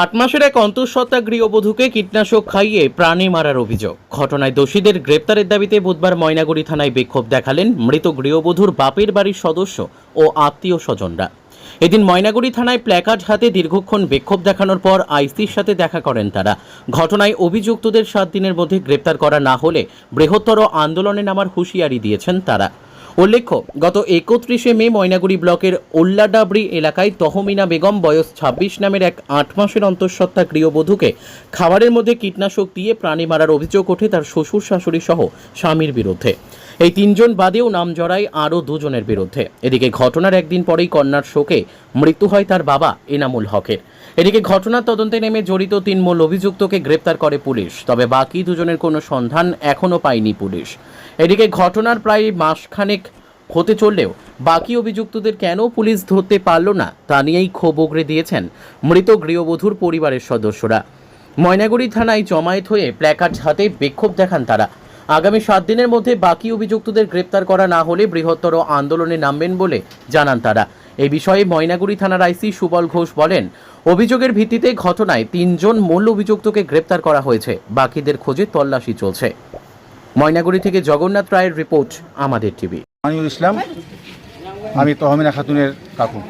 আট মাসের এক অন্তঃসত্ত্বা গৃহবধূকে কীটনাশক খাইয়ে প্রাণে মারার অভিযোগ। ঘটনায় দোষীদের গ্রেপ্তারের দাবিতে বুধবার ময়নাগুড়ি থানায় বিক্ষোভ দেখালেন মৃত গৃহবধূর বাপের বাড়ির সদস্য ও আত্মীয় স্বজনরা। এদিন ময়নাগুড়ি থানায় প্ল্যাকার্ড হাতে দীর্ঘক্ষণ বিক্ষোভ দেখানোর পর আইসির সাথে দেখা করেন তারা। ঘটনায় অভিযুক্তদের সাত দিনের মধ্যে গ্রেপ্তার করা না হলে বৃহত্তর আন্দোলনে নামার হুঁশিয়ারি দিয়েছেন তারা। উল্লেখ্য, গত একত্রিশে মে ময়নাগুড়ি ব্লকের ওল্লাডাবড়ি এলাকায় তহমিনা বেগম বয়স ছাব্বিশ নামের এক আট মাসের অন্তঃসত্ত্বা গৃহবধূকে খাবারের মধ্যে কীটনাশক দিয়ে প্রাণী মারার অভিযোগ ওঠে তার শ্বশুর শাশুড়ি সহ স্বামীর বিরুদ্ধে। এই তিনজন বাদেও নাম জড়ায় আরও দুজনের বিরুদ্ধে। এদিকে ঘটনার একদিন পরেই কন্যার শোকে মৃত্যু হয় তার বাবা এনামুল হকের। এদিকে ঘটনার তদন্তে নেমে জড়িত তিন মূল অভিযুক্তকে গ্রেপ্তার করে পুলিশ, তবে বাকি দুজনের কোনো সন্ধান এখনও পায়নি পুলিশ। এদিকে ঘটনার প্রায় মাসখানেক হতে চললেও বাকি অভিযুক্তদের কেন পুলিশ ধরতে পারল না, তা নিয়েই ক্ষোভ উগরে দিয়েছেন মৃত গৃহবধূর পরিবারের সদস্যরা। ময়নাগুড়ি থানায় জমায়েত হয়ে প্ল্যাকার্ড হাতে বিক্ষোভ দেখান তারা। আগামী সাত দিনের মধ্যে বাকি অভিযুক্তদের গ্রেপ্তার করা না হলে বৃহত্তর আন্দোলনে নামবেন বলে জানান তারা। এই বিষয়ে ময়নাগুড়ি থানার আইসি সুবল ঘোষ বলেন অভিযোগের ভিত্তিতে ঘটনায় তিনজন মূল অভিযুক্তকে গ্রেপ্তার করা হয়েছে। বাকিদের খোঁজে তল্লাশি চলছে। ময়নাগুড়ি থেকে জগন্নাথ রায়ের রিপোর্ট আমাদের টিভি। আমিনুল ইসলাম আমি তহমিনা খাতুনের কাকু।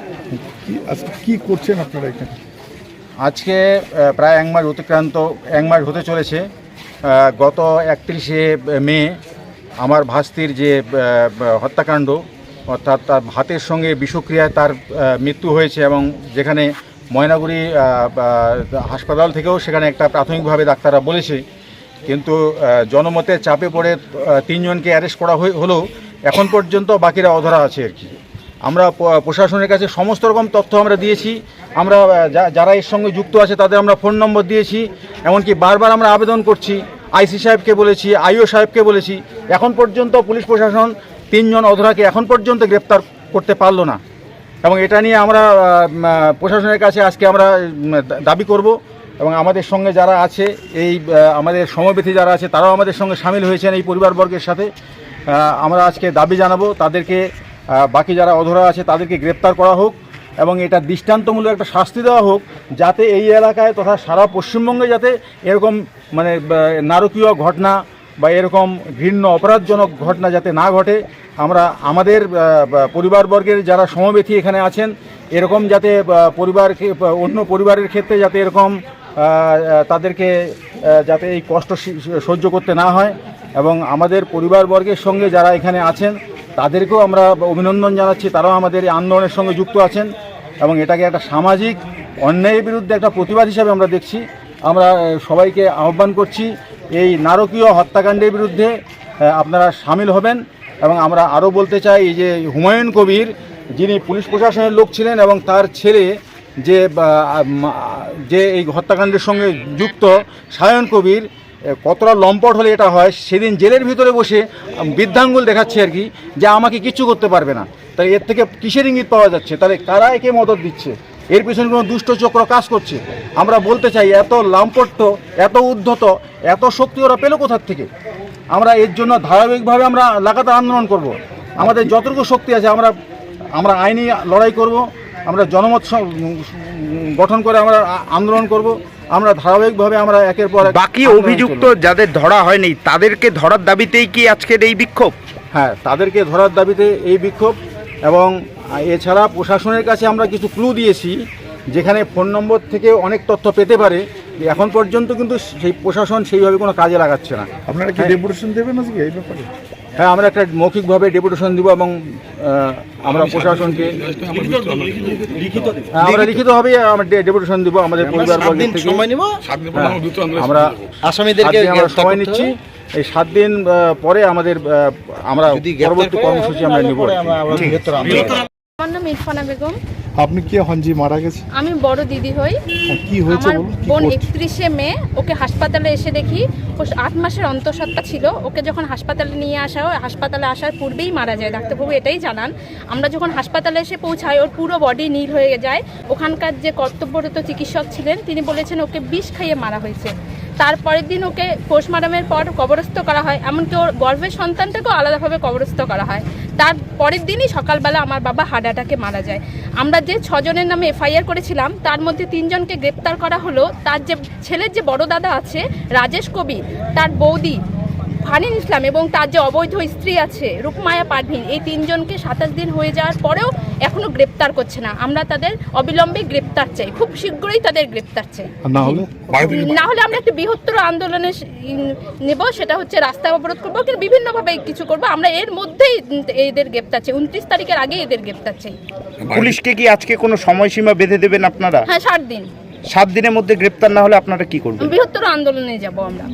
কি আজকে কি করছেন আপনারা এখানে? আজকে প্রায় এক মাস অতিক্রান্ত এক মাস হতে চলেছে। গত একত্রিশে মে আমার ভাস্তির যে হত্যাকাণ্ড, অর্থাৎ তার ভাতের সঙ্গে বিষক্রিয়ায় তার মৃত্যু হয়েছে এবং যেখানে ময়নাগুড়ি হাসপাতাল থেকেও সেখানে একটা প্রাথমিকভাবে ডাক্তাররা বলেছে। কিন্তু জনমতের চাপে পড়ে তিনজনকে অ্যারেস্ট করা হলেও এখন পর্যন্ত বাকিরা অধরা আছে আর কি। আমরা প্রশাসনের কাছে সমস্ত রকম তথ্য আমরা দিয়েছি। আমরা যারা এর সঙ্গে যুক্ত আছে তাদের আমরা ফোন নম্বর দিয়েছি, এমনকি বারবার আমরা আবেদন করছি। আইসি সাহেবকে বলেছি, আইও সাহেবকে বলেছি। এখন পর্যন্ত পুলিশ প্রশাসন তিনজন অধরাকে এখন পর্যন্ত গ্রেপ্তার করতে পারল না। এবং এটা নিয়ে আমরা প্রশাসনের কাছে আজকে আমরা দাবি করব। এবং আমাদের সঙ্গে যারা আছে, এই আমাদের সমবেথী যারা আছে, তারাও আমাদের সঙ্গে সামিল হয়েছেন এই পরিবারবর্গের সাথে। আমরা আজকে দাবি জানাব তাদেরকে বাকি যারা অধরা আছে তাদেরকে গ্রেপ্তার করা হোক এবং এটা দৃষ্টান্তমূলক একটা শাস্তি দেওয়া হোক যাতে এই এলাকায় তথা সারা পশ্চিমবঙ্গে যাতে এরকম মানে নারকীয় ঘটনা বা এরকম ঘৃণ্য, অপরাধজনক ঘটনা যাতে না ঘটে, আমরা আমাদের পরিবারবর্গের যারা সমবেথী এখানে আছেন, এরকম যাতে পরিবারকে অন্য পরিবারের ক্ষেত্রে যাতে এরকম তাদেরকে যাতে এই কষ্ট সহ্য করতে না হয় এবং আমাদের পরিবারবর্গের সঙ্গে যারা এখানে আছেন তাদেরকেও আমরা অভিনন্দন জানাচ্ছি। তারাও আমাদের এই আন্দোলনের সঙ্গে যুক্ত আছেন এবং এটাকে একটা সামাজিক অন্যায়ের বিরুদ্ধে একটা প্রতিবাদ হিসাবে আমরা দেখছি। আমরা সবাইকে আহ্বান করছি এই নারকীয় হত্যাকাণ্ডের বিরুদ্ধে আপনারা সামিল হবেন এবং আমরা আরও বলতে চাই, এই যে হুমায়ুন কবির, যিনি পুলিশ প্রশাসনের লোক ছিলেন এবং তার ছেলে যে যে এই হত্যাকাণ্ডের সঙ্গে যুক্ত সায়ন কবির কতটা লম্পট হলে এটা হয়, সেদিন জেলের ভিতরে বসে বৃদ্ধাঙ্গুল দেখাচ্ছে আর কি, যে আমাকে কিচ্ছু করতে পারবে না। তাই এর থেকে কিসের ইঙ্গিত পাওয়া যাচ্ছে? তাহলে কারা একে মদত দিচ্ছে? এর পিছনে কোনো দুষ্ট চক্র কাজ করছে? আমরা বলতে চাই, এত লাম্পট্য এত উদ্ধত, এত শক্তি ওরা পেল কোথার থেকে? আমরা এর জন্য ধারাবাহিকভাবে আমরা লাগাতার আন্দোলন করব। আমাদের যতটুকু শক্তি আছে, আমরা আমরা আইনি লড়াই করব, আমরা জনমত গঠন করে আমরা আন্দোলন করব। আমরা ধারাবাহিকভাবে আমরা একের পর বাকি অভিযুক্ত যাদের ধরা হয়নি তাদেরকে ধরার দাবিতেই কি আজকের এই বিক্ষোভ? হ্যাঁ তাদেরকে ধরার দাবিতে এই বিক্ষোভ এবং এছাড়া প্রশাসনের কাছে আমরা কিছু ক্লু দিয়েছি যেখানে ফোন নম্বর থেকে অনেক তথ্য পেতে পারে এখন পর্যন্ত কিন্তু সেই প্রশাসন সেইভাবে কোনো কাজে লাগাচ্ছে না। আপনারা কি হ্যাঁ। ডেপুটেশন দেবেন আজকে এই ব্যাপারে? হ্যাঁ আমরা একটা মৌখিকভাবে ডেপুটেশন দিব এবং আমরা প্রশাসনকে হ্যাঁ, আমরা লিখিতভাবে আমরা ডেপুটেশন দিব আমাদের পরিবার থেকে। হ্যাঁ, আমরা আসামিদেরকে আমরা সময় নিচ্ছি। এই সাত দিন পরে আমাদের আমরা পরবর্তী কর্মসূচি আমরা নিব আমার নাম ইরফানা বেগম। আপনি কে হন যে মারা গেছে? আমি বড় দিদি হই। কি হয়েছে আমার বোন? একত্রিশে মে ওকে হাসপাতালে এসে দেখি ও আট মাসের অন্তঃসত্ত্বা ছিল। ওকে যখন হাসপাতালে নিয়ে আসা হয় হাসপাতালে আসার পূর্বেই মারা যায়। ডাক্তারবাবু এটাই জানান। আমরা যখন হাসপাতালে এসে পৌঁছাই ওর পুরো বডি নীল হয়ে যায়। ওখানকার যে কর্তব্যরত চিকিৎসক ছিলেন তিনি বলেছেন ওকে বিষ খাইয়ে মারা হয়েছে। তারপরের দিন ওকে পোস্টমার্টামের পর কবরস্থ করা হয়, এমনকি ওর গর্ভের সন্তানটাকেও আলাদাভাবে কবরস্থ করা হয়। তার পরের দিনই সকালবেলা আমার বাবা হার্ট অ্যাটাকে মারা যায়। আমরা যে ছজনের নামে এফআইআর করেছিলাম, তার মধ্যে তিনজনকে গ্রেপ্তার করা হলো। তার যে ছেলের যে বড় দাদা আছে, রাজেশ কবি তার বৌদি ফারিন ইসলাম এবং তার যে অবৈধ স্ত্রী আছে রূপমায়া পারভিন এই তিনজনকে সাতাশ দিন হয়ে যাওয়ার পরেও এখনও গ্রেপ্তার করছে না। আমরা তাদের অবিলম্বে গ্রেপ্তার চাই। খুব শীঘ্রই তাদের গ্রেপ্তার চাই। না হলে? না হলে আমরা একটা বৃহত্তর আন্দোলনে নেব সেটা হচ্ছে রাস্তা অবরোধ করব কিন্তু বিভিন্নভাবে কিছু করব। আমরা এর মধ্যেই এদের গ্রেপ্তার চাই। উনত্রিশ তারিখের আগে এদের গ্রেপ্তার চাই। পুলিশকে কি আজকে কোনো সময়সীমা বেঁধে দেবেন আপনারা? হ্যাঁ ষাট দিন। সাত দিনের মধ্যে গ্রেপ্তার না হলে আপনারা কি করবেন? বৃহত্তর আন্দোলনে যাব আমরা।